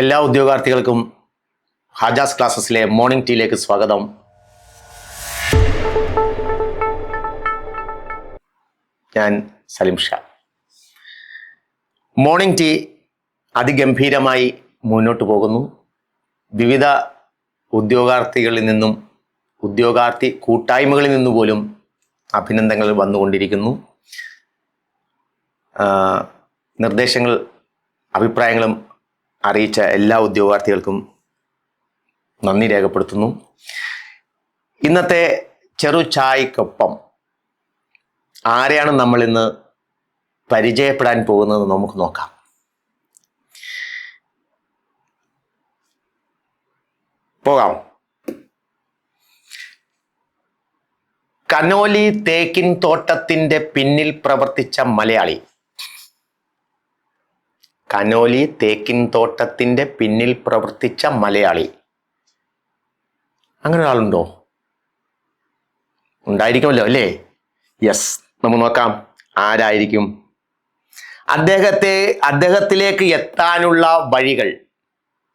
എല്ലാ ഉദ്യോഗാർത്ഥികൾക്കും ഹാജാസ് ക്ലാസ്സസിലെ മോർണിംഗ് ടീയിലേക്ക് സ്വാഗതം. ഞാൻ സലിം ഷാ. മോർണിംഗ് ടീ അതിഗംഭീരമായി മുന്നോട്ട് പോകുന്നു. വിവിധ ഉദ്യോഗാർത്ഥികളിൽ നിന്നും ഉദ്യോഗാർത്ഥി കൂട്ടായ്മകളിൽ നിന്ന് പോലും അഭിനന്ദനങ്ങൾ വന്നുകൊണ്ടിരിക്കുന്നു. നിർദ്ദേശങ്ങൾ അഭിപ്രായങ്ങളും അറിയിച്ച എല്ലാ ഉദ്യോഗാർത്ഥികൾക്കും നന്ദി രേഖപ്പെടുത്തുന്നു. ഇന്നത്തെ ചെറു ചായക്കൊപ്പം ആരെയാണ് നമ്മൾ ഇന്ന് പരിചയപ്പെടാൻ പോകുന്നത് നമുക്ക് നോക്കാം. പോകാം. കനോലി തേക്കിൻ തോട്ടത്തിന്റെ പിന്നിൽ പ്രവർത്തിച്ച മലയാളി. കനോലി തേക്കിൻ തോട്ടത്തിന്റെ പിന്നിൽ പ്രവർത്തിച്ച മലയാളി. അങ്ങനെ ഒരാളുണ്ടോ? ഉണ്ടായിരിക്കുമല്ലോ അല്ലേ? യെസ് നമുക്ക് നോക്കാം. ആരായിരിക്കും? അദ്ദേഹത്തെ അദ്ദേഹത്തിലേക്ക് എത്താനുള്ള വഴികൾ.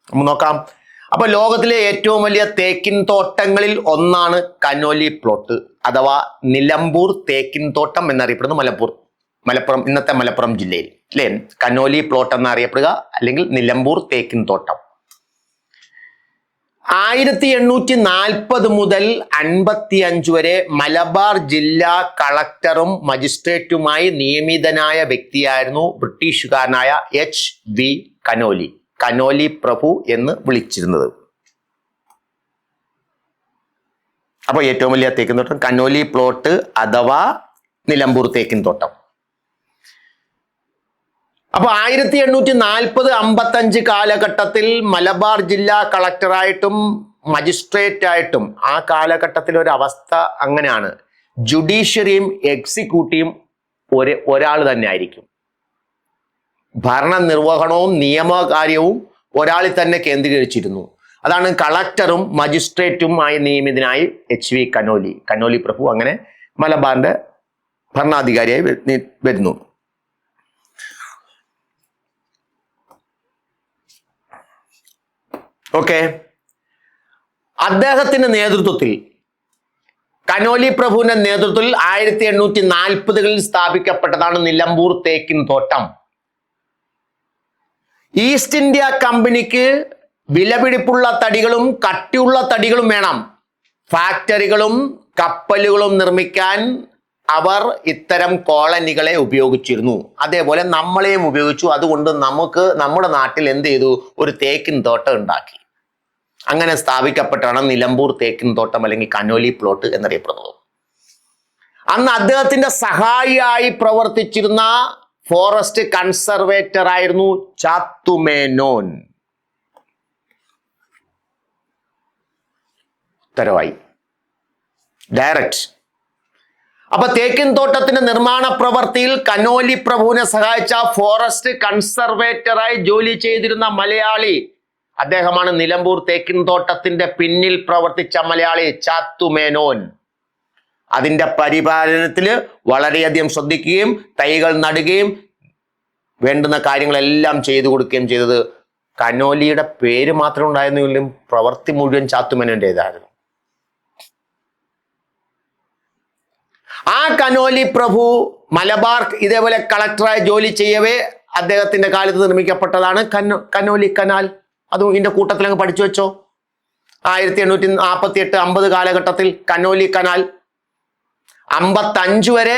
നമുക്ക് നോക്കാം. അപ്പൊ ലോകത്തിലെ ഏറ്റവും വലിയ തേക്കിൻ തോട്ടങ്ങളിൽ ഒന്നാണ് കനോലി പ്ലോട്ട് അഥവാ നിലമ്പൂർ തേക്കിൻ തോട്ടം എന്നറിയപ്പെടുന്ന മലപ്പൂർ മലപ്പുറം ഇന്നത്തെ മലപ്പുറം ജില്ലയിൽ. അല്ലേ? കനോലി പ്ലോട്ട് എന്ന് അറിയപ്പെടുക അല്ലെങ്കിൽ നിലമ്പൂർ തേക്കിൻ തോട്ടം. ആയിരത്തി എണ്ണൂറ്റി നാൽപ്പത് മുതൽ അൻപത്തി അഞ്ച് വരെ മലബാർ ജില്ലാ കളക്ടറും മജിസ്ട്രേറ്റുമായി നിയമിതനായ വ്യക്തിയായിരുന്നു ബ്രിട്ടീഷുകാരനായ എച്ച് വി കനോലി. കനോലി പ്രഭു എന്ന് വിളിച്ചിരുന്നത്. അപ്പോൾ ഏറ്റവും വലിയ തേക്കിൻ തോട്ടം കനോലി പ്ലോട്ട് അഥവാ നിലമ്പൂർ തേക്കിൻ തോട്ടം. അപ്പൊ ആയിരത്തി എണ്ണൂറ്റി നാൽപ്പത് അമ്പത്തഞ്ച് കാലഘട്ടത്തിൽ മലബാർ ജില്ലാ കളക്ടറായിട്ടും മജിസ്ട്രേറ്റ് ആയിട്ടും ആ കാലഘട്ടത്തിൽ ഒരു അവസ്ഥ അങ്ങനെയാണ്. ജുഡീഷ്യറിയും എക്സിക്യൂട്ടീവും ഒരു ഒരാൾ തന്നെ ആയിരിക്കും. ഭരണ നിർവഹണവും നിയമകാര്യവും ഒരാളിൽ തന്നെ കേന്ദ്രീകരിച്ചിരുന്നു. അതാണ് കളക്ടറും മജിസ്ട്രേറ്റുമായി നിയമിതനായി എച്ച് വി കനോലി. കനോലി പ്രഭു അങ്ങനെ മലബാറിന്റെ ഭരണാധികാരിയായി വരുന്നു. ഓക്കെ. അദ്ദേഹത്തിന്റെ നേതൃത്വത്തിൽ കനോലി പ്രഭുവിന്റെ നേതൃത്വത്തിൽ ആയിരത്തി എണ്ണൂറ്റി നാൽപ്പതുകളിൽ സ്ഥാപിക്കപ്പെട്ടതാണ് നിലമ്പൂർ തേക്കിൻ തോട്ടം. ഈസ്റ്റ് ഇന്ത്യ കമ്പനിക്ക് വിലപിടിപ്പുള്ള തടികളും കട്ടിയുള്ള തടികളും വേണം. ഫാക്ടറികളും കപ്പലുകളും നിർമ്മിക്കാൻ അവർ ഇത്തരം കോളനികളെ ഉപയോഗിച്ചിരുന്നു. അതേപോലെ നമ്മളെയും ഉപയോഗിച്ചു. അതുകൊണ്ട് നമുക്ക് നമ്മുടെ നാട്ടിൽ എന്ത് ചെയ്തു? ഒരു തേക്കിൻ തോട്ടം ഉണ്ടാക്കി. അങ്ങനെ സ്ഥാപിക്കപ്പെട്ടാണ് നിലമ്പൂർ തേക്കിൻ തോട്ടം അല്ലെങ്കിൽ കനോലി പ്ലോട്ട് എന്നറിയപ്പെടുന്നത്. അന്ന് അദ്ദേഹത്തിന്റെ സഹായിയായി പ്രവർത്തിച്ചിരുന്ന ഫോറസ്റ്റ് കൺസർവേറ്റർ ആയിരുന്നു ചാത്തുമേനോൻ. ഉത്തരവായി. ഡയറക്റ്റ് അപ്പൊ തേക്കിൻ തോട്ടത്തിന്റെ നിർമ്മാണ പ്രവൃത്തിയിൽ കനോലി പ്രഭുവിനെ സഹായിച്ച ഫോറസ്റ്റ് കൺസർവേറ്ററായി ജോലി ചെയ്തിരുന്ന മലയാളി അദ്ദേഹമാണ് നിലമ്പൂർ തേക്കിൻതോട്ടത്തിന്റെ പിന്നിൽ പ്രവർത്തിച്ച മലയാളി ചാത്തുമേനോൻ അതിന്റെ പരിപാലനത്തിൽ വളരെയധികം ശ്രദ്ധിക്കുകയും തൈകൾ നടുകയും വേണ്ടുന്ന കാര്യങ്ങളെല്ലാം ചെയ്തു കൊടുക്കുകയും ചെയ്തത്. കനോലിയുടെ പേര് മാത്രം ഉണ്ടായിരുന്നെങ്കിലും പ്രവൃത്തി മുഴുവൻ ചാത്തുമേനോന്റെതായിരുന്നു ആ കനോലി പ്രഭു മലബാർ ഇതേപോലെ കളക്ടറായി ജോലി ചെയ്യവേ അദ്ദേഹത്തിന്റെ കാലത്ത് നിർമ്മിക്കപ്പെട്ടതാണ് കനോ കനോലി കനാൽ. അതും ഇതിന്റെ കൂട്ടത്തിൽ അങ്ങ് പഠിച്ചു വെച്ചോ? ആയിരത്തി എണ്ണൂറ്റി നാൽപ്പത്തി എട്ട് അമ്പത് കാലഘട്ടത്തിൽ കനോലി കനാൽ അമ്പത്തഞ്ച് വരെ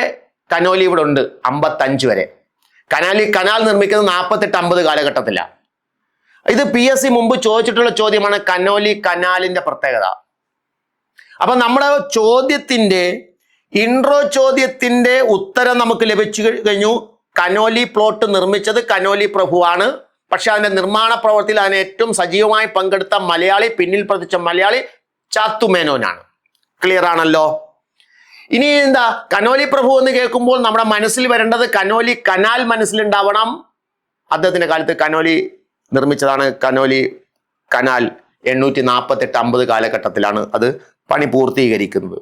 കനോലി ഇവിടെ ഉണ്ട്. അമ്പത്തഞ്ച് വരെ. കനാലി കനാൽ നിർമ്മിക്കുന്നത് നാൽപ്പത്തെട്ട് അമ്പത് കാലഘട്ടത്തിലാണ് ഇത് പി എസ് സി മുമ്പ് ചോദിച്ചിട്ടുള്ള ചോദ്യമാണ് കനോലി കനാലിന്റെ പ്രത്യേകത. അപ്പൊ നമ്മുടെ ചോദ്യത്തിന്റെ ഇൻട്രോ ചോദ്യത്തിന്റെ ഉത്തരം നമുക്ക് ലഭിച്ചു കഴിഞ്ഞു. കനോലി പ്ലോട്ട് നിർമ്മിച്ചത് കനോലി പ്രഭുവാണ്. പക്ഷെ അതിന്റെ നിർമ്മാണ പ്രവർത്തിയിൽ അതിന് ഏറ്റവും സജീവമായി പങ്കെടുത്ത മലയാളി പിന്നിൽ പ്രതിച്ച മലയാളി ചാത്തുമേനോനാണ് ക്ലിയർ ആണല്ലോ? ഇനി എന്താ? കനോലി പ്രഭു എന്ന് കേൾക്കുമ്പോൾ നമ്മുടെ മനസ്സിൽ വരേണ്ടത് കനോലി കനാൽ മനസ്സിലുണ്ടാവണം. അദ്ദേഹത്തിന്റെ കാലത്ത് കനോലി നിർമ്മിച്ചതാണ്. കനോലി കനാൽ എണ്ണൂറ്റി നാൽപ്പത്തി എട്ട് അമ്പത് കാലഘട്ടത്തിലാണ് അത് പണി പൂർത്തീകരിക്കുന്നത്.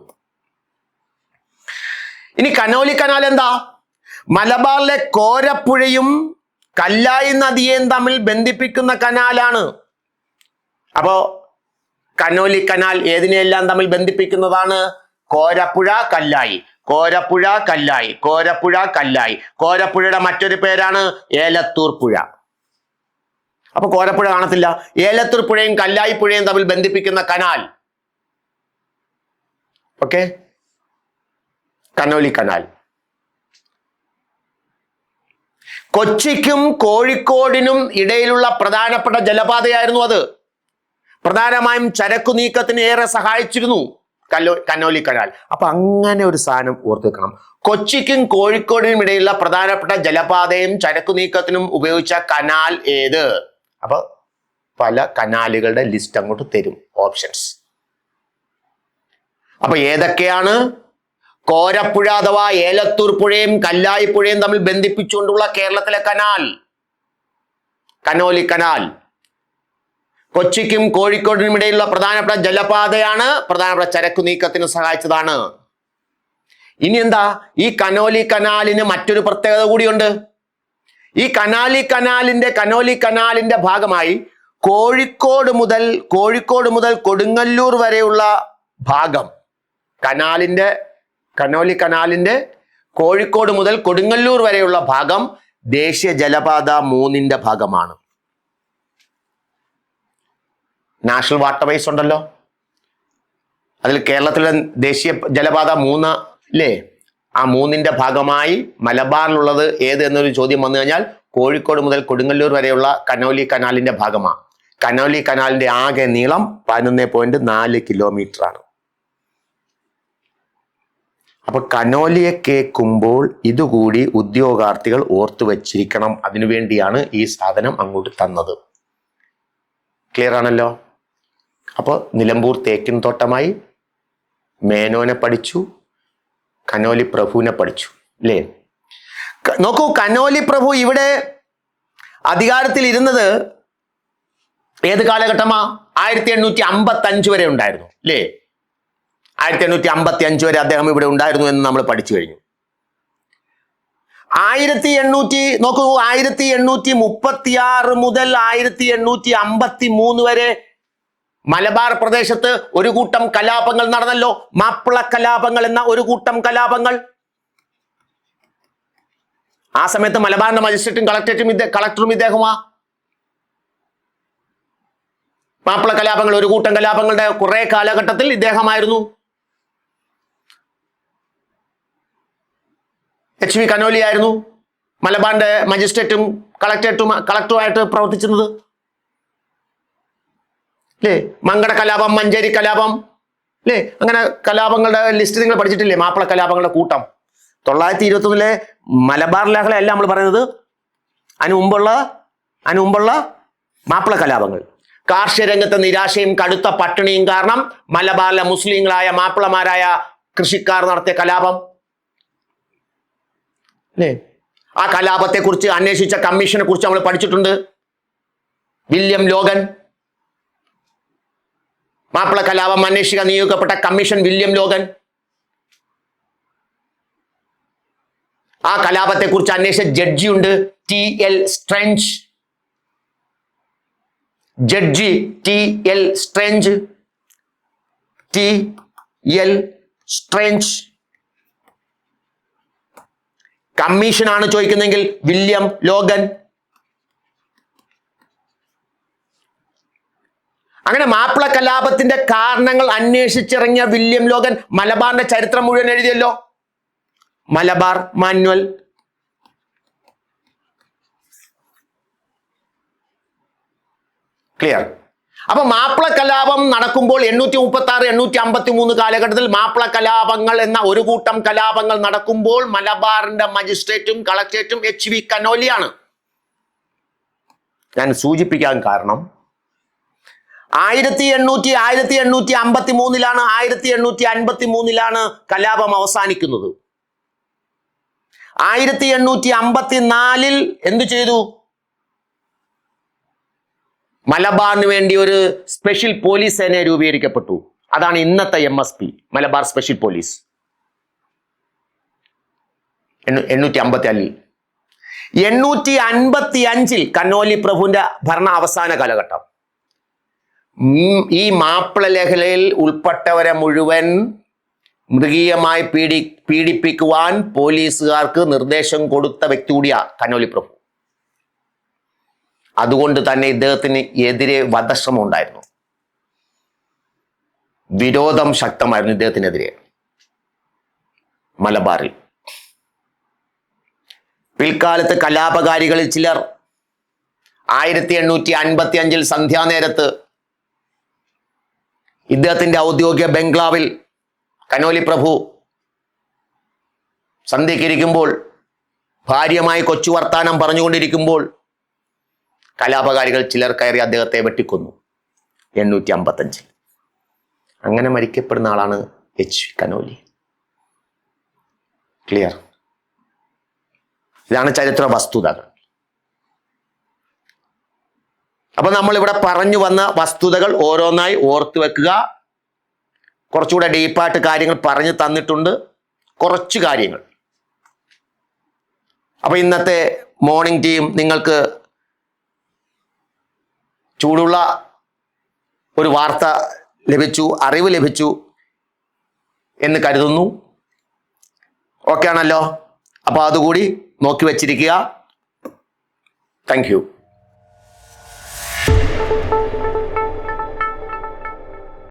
ഇനി കനോലി കനാൽ എന്താ? മലബാറിലെ കോരപ്പുഴയും കല്ലായി നദിയേയും തമ്മിൽ ബന്ധിപ്പിക്കുന്ന കനാലാണ്. അപ്പോ കനോലി കനാൽ ഏതിനെയെല്ലാം തമ്മിൽ ബന്ധിപ്പിക്കുന്നതാണ്? കോരപ്പുഴ കല്ലായി. കോരപ്പുഴ കല്ലായി. കോരപ്പുഴ കല്ലായി. കോരപ്പുഴയുടെ മറ്റൊരു പേരാണ് ഏലത്തൂർ പുഴ. അപ്പൊ കോരപ്പുഴ കാണത്തില്ല. ഏലത്തൂർ പുഴയും കല്ലായി പുഴയും തമ്മിൽ ബന്ധിപ്പിക്കുന്ന കനാൽ. ഓക്കെ? Conolly canal. കൊച്ചിക്കും കോഴിക്കോടിനും ഇടയിലുള്ള പ്രധാനപ്പെട്ട ജലപാതയായിരുന്നു അത്. പ്രധാനമായും ചരക്കു നീക്കത്തിന് ഏറെ സഹായിച്ചിരുന്നു കല്ലോ കനോലി കനാൽ. അപ്പൊ അങ്ങനെ ഒരു സാധനം ഓർത്തു വെക്കണം കൊച്ചിക്കും കോഴിക്കോടിനും ഇടയിലുള്ള പ്രധാനപ്പെട്ട ജലപാതയും ചരക്കു നീക്കത്തിനും ഉപയോഗിച്ച കനാൽ ഏത്? അപ്പൊ പല കനാലുകളുടെ ലിസ്റ്റ് അങ്ങോട്ട് തരും ഓപ്ഷൻസ്. അപ്പൊ ഏതൊക്കെയാണ്? കോരപ്പുഴ അഥവാ ഏലത്തൂർ പുഴയും കല്ലായി പുഴയും തമ്മിൽ ബന്ധിപ്പിച്ചുകൊണ്ടുള്ള കേരളത്തിലെ കനാൽ. Conolly canal. കൊച്ചിക്കും കോഴിക്കോടിനും ഇടയിലുള്ള പ്രധാനപ്പെട്ട ജലപാതയാണ് പ്രധാനപ്പെട്ട ചരക്കു നീക്കത്തിന് സഹായിച്ചതാണ്. ഇനി എന്താ? ഈ കനോലി കനാലിന് മറ്റൊരു പ്രത്യേകത കൂടിയുണ്ട്. ഈ കനാലി കനാലിന്റെ കനോലി കനാലിന്റെ ഭാഗമായി കോഴിക്കോട് മുതൽ കോഴിക്കോട് മുതൽ കൊടുങ്ങല്ലൂർ വരെയുള്ള ഭാഗം കനാലിന്റെ കനോലി കനാലിന്റെ കോഴിക്കോട് മുതൽ കൊടുങ്ങല്ലൂർ വരെയുള്ള ഭാഗം ദേശീയ ജലപാത മൂന്നിന്റെ ഭാഗമാണ്. നാഷണൽ വാട്ടർവേസ് ഉണ്ടല്ലോ. അതിൽ കേരളത്തിലെ ദേശീയ ജലപാത മൂന്ന് അല്ലേ ആ മൂന്നിന്റെ ഭാഗമായി മലബാറിലുള്ളത് ഏത് എന്നൊരു ചോദ്യം വന്നു കഴിഞ്ഞാൽ കോഴിക്കോട് മുതൽ കൊടുങ്ങല്ലൂർ വരെയുള്ള കനോലി കനാലിന്റെ ഭാഗമാണ് കനോലി കനാലിന്റെ ആകെ നീളം പതിനൊന്ന് പോയിന്റ് നാല് കിലോമീറ്റർ ആണ് അപ്പൊ കനോലിയെ കേൾക്കുമ്പോൾ ഇതുകൂടി ഉദ്യോഗാർത്ഥികൾ ഓർത്തു വച്ചിരിക്കണം. അതിനുവേണ്ടിയാണ് ഈ സാധനം അങ്ങോട്ട് തന്നത്. ക്ലിയർ ആണല്ലോ? അപ്പോൾ നിലമ്പൂർ തേക്കിൻ തോട്ടമായി മേനോനെ പഠിച്ചു കനോലി പ്രഭുവിനെ പഠിച്ചു അല്ലേ നോക്കൂ കനോലി പ്രഭു ഇവിടെ അധികാരത്തിൽ ഇരുന്നത് ഏത് കാലഘട്ടമാ? ആയിരത്തി എണ്ണൂറ്റി അമ്പത്തി അഞ്ച് വരെ ഉണ്ടായിരുന്നു അല്ലേ ആയിരത്തി എണ്ണൂറ്റി അമ്പത്തി അഞ്ച് വരെ അദ്ദേഹം ഇവിടെ ഉണ്ടായിരുന്നു എന്ന് നമ്മൾ പഠിച്ചു കഴിഞ്ഞു. ആയിരത്തി എണ്ണൂറ്റി നോക്കൂ ആയിരത്തി എണ്ണൂറ്റി മുപ്പത്തി ആറ് മുതൽ ആയിരത്തി എണ്ണൂറ്റി അമ്പത്തി മൂന്ന് വരെ മലബാർ പ്രദേശത്ത് ഒരു കൂട്ടം കലാപങ്ങൾ നടന്നല്ലോ. മാപ്പിള കലാപങ്ങൾ എന്ന ഒരു കൂട്ടം കലാപങ്ങൾ. ആ സമയത്ത് മലബാറിന്റെ മജിസ്ട്രേറ്റും കളക്ടറേറ്റും ഇദ്ദേഹം കളക്ടറും ഇദ്ദേഹമാ. മാപ്പിള കലാപങ്ങൾ ഒരു കൂട്ടം കലാപങ്ങളുടെ കുറെ കാലഘട്ടത്തിൽ ഇദ്ദേഹമായിരുന്നു. എച്ച് വി കനോലി ആയിരുന്നു. മലബാറിന്റെ മജിസ്ട്രേറ്റും കളക്ടറേറ്റും കളക്ടറുമായിട്ട് പ്രവർത്തിച്ചിരുന്നത്. അല്ലേ മങ്കട കലാപം മഞ്ചേരി കലാപം അല്ലേ അങ്ങനെ കലാപങ്ങളുടെ ലിസ്റ്റ് നിങ്ങൾ പഠിച്ചിട്ടില്ലേ? മാപ്പിള കലാപങ്ങളുടെ കൂട്ടം. തൊള്ളായിരത്തി ഇരുപത്തൊന്നിലെ മലബാർ ലഹളയല്ല നമ്മൾ പറയുന്നത്. അതിനു മുമ്പുള്ള അതിനു മുമ്പുള്ള മാപ്പിള കലാപങ്ങൾ. കാർഷിക രംഗത്തെ നിരാശയും കടുത്ത പട്ടിണിയും കാരണം മലബാറിലെ മുസ്ലിങ്ങളായ മാപ്പിളമാരായ കൃഷിക്കാർ നടത്തിയ കലാപം. അല്ലേ ആ കലാപത്തെ കുറിച്ച് അന്വേഷിച്ച കമ്മീഷനെ കുറിച്ച് നമ്മൾ പഠിച്ചിട്ടുണ്ട്. William Logan. മാപ്പിള കലാപം അന്വേഷിക്കാൻ നിയോഗിക്കപ്പെട്ട കമ്മീഷൻ വില്യം ലോഗൻ. ആ കലാപത്തെ കുറിച്ച് അന്വേഷിച്ച ജഡ്ജിയുണ്ട് T L Strange. Judge T L Strange. T L Strange. കമ്മീഷനാണ് ചോദിക്കുന്നതെങ്കിൽ വില്യം ലോഗൻ. അങ്ങനെ മാപ്പിള കലാപത്തിന്റെ കാരണങ്ങൾ അന്വേഷിച്ചിറങ്ങിയ വില്യം ലോഗൻ മലബാറിന്റെ ചരിത്രം മുഴുവൻ എഴുതിയല്ലോ? മലബാർ മാനുവൽ. ക്ലിയർ അപ്പൊ മാപ്പിള കലാപം നടക്കുമ്പോൾ എണ്ണൂറ്റി മുപ്പത്തി ആറ് എണ്ണൂറ്റി അമ്പത്തി മൂന്ന് കാലഘട്ടത്തിൽ മാപ്പിള കലാപങ്ങൾ എന്ന ഒരു കൂട്ടം കലാപങ്ങൾ നടക്കുമ്പോൾ മലബാറിന്റെ മജിസ്ട്രേറ്റും കളക്ട്രേറ്റും എച്ച് വി കനോലിയാണ്. ഞാൻ സൂചിപ്പിക്കാൻ കാരണം ആയിരത്തി എണ്ണൂറ്റി ആയിരത്തി എണ്ണൂറ്റി അമ്പത്തി മൂന്നിലാണ് ആയിരത്തി എണ്ണൂറ്റി അൻപത്തി മൂന്നിലാണ് കലാപം അവസാനിക്കുന്നത്. ആയിരത്തി എണ്ണൂറ്റി അമ്പത്തി നാലിൽ എന്തു ചെയ്തു? മലബാറിന് വേണ്ടി ഒരു സ്പെഷ്യൽ പോലീസ് സേന രൂപീകരിക്കപ്പെട്ടു. അതാണ് ഇന്നത്തെ M S P Malabar special police. എണ്ണൂ- എണ്ണൂറ്റി അമ്പത്തി അഞ്ചിൽ എണ്ണൂറ്റി അൻപത്തി അഞ്ചിൽ കന്നോലി പ്രഭുവിന്റെ ഭരണ അവസാന കാലഘട്ടം. ഈ മാപ്പിള ലഹളയിൽ ഉൾപ്പെട്ടവരെ മുഴുവൻ മൃഗീയമായി പീഡി പീഡിപ്പിക്കുവാൻ പോലീസുകാർക്ക് നിർദ്ദേശം കൊടുത്ത വ്യക്തി കൂടിയാണ് കന്നോലി പ്രഭു. അതുകൊണ്ട് തന്നെ ഇദ്ദേഹത്തിന് എതിരെ വധശ്രമം ഉണ്ടായിരുന്നു. വിരോധം ശക്തമായിരുന്നു ഇദ്ദേഹത്തിനെതിരെ. മലബാറിൽ. പിൽക്കാലത്ത് കലാപകാരികളിൽ ചിലർ ആയിരത്തി എണ്ണൂറ്റി അൻപത്തി അഞ്ചിൽ സന്ധ്യാനേരത്ത് ഇദ്ദേഹത്തിന്റെ ഔദ്യോഗിക ബംഗ്ലാവിൽ കനോലി പ്രഭു സന്ധ്യയ്ക്കിരിക്കുമ്പോൾ ഭാര്യമായി കൊച്ചു വർത്താനം പറഞ്ഞുകൊണ്ടിരിക്കുമ്പോൾ കലാപകാരികൾ ചിലർ കയറി അദ്ദേഹത്തെ വെട്ടിക്കൊന്നു. എണ്ണൂറ്റി അമ്പത്തഞ്ചിൽ അങ്ങനെ മരിക്കപ്പെടുന്ന ആളാണ് എച്ച് കനോലി ക്ലിയർ ഇതാണ് ചരിത്ര വസ്തുതകൾ. അപ്പൊ നമ്മൾ ഇവിടെ പറഞ്ഞു വന്ന വസ്തുതകൾ ഓരോന്നായി ഓർത്തു വെക്കുക. കുറച്ചുകൂടെ ഡീപ്പായിട്ട് കാര്യങ്ങൾ പറഞ്ഞു തന്നിട്ടുണ്ട്. കുറച്ച് കാര്യങ്ങൾ. അപ്പൊ ഇന്നത്തെ മോർണിംഗ് ടീം നിങ്ങൾക്ക് ചൂടുള്ള ഒരു വാർത്ത ലഭിച്ചു അറിവ് ലഭിച്ചു എന്ന് കരുതുന്നു. ഓക്കെ ആണല്ലോ. അപ്പോൾ അതുകൂടി നോക്കി വച്ചിരിക്കുക. താങ്ക്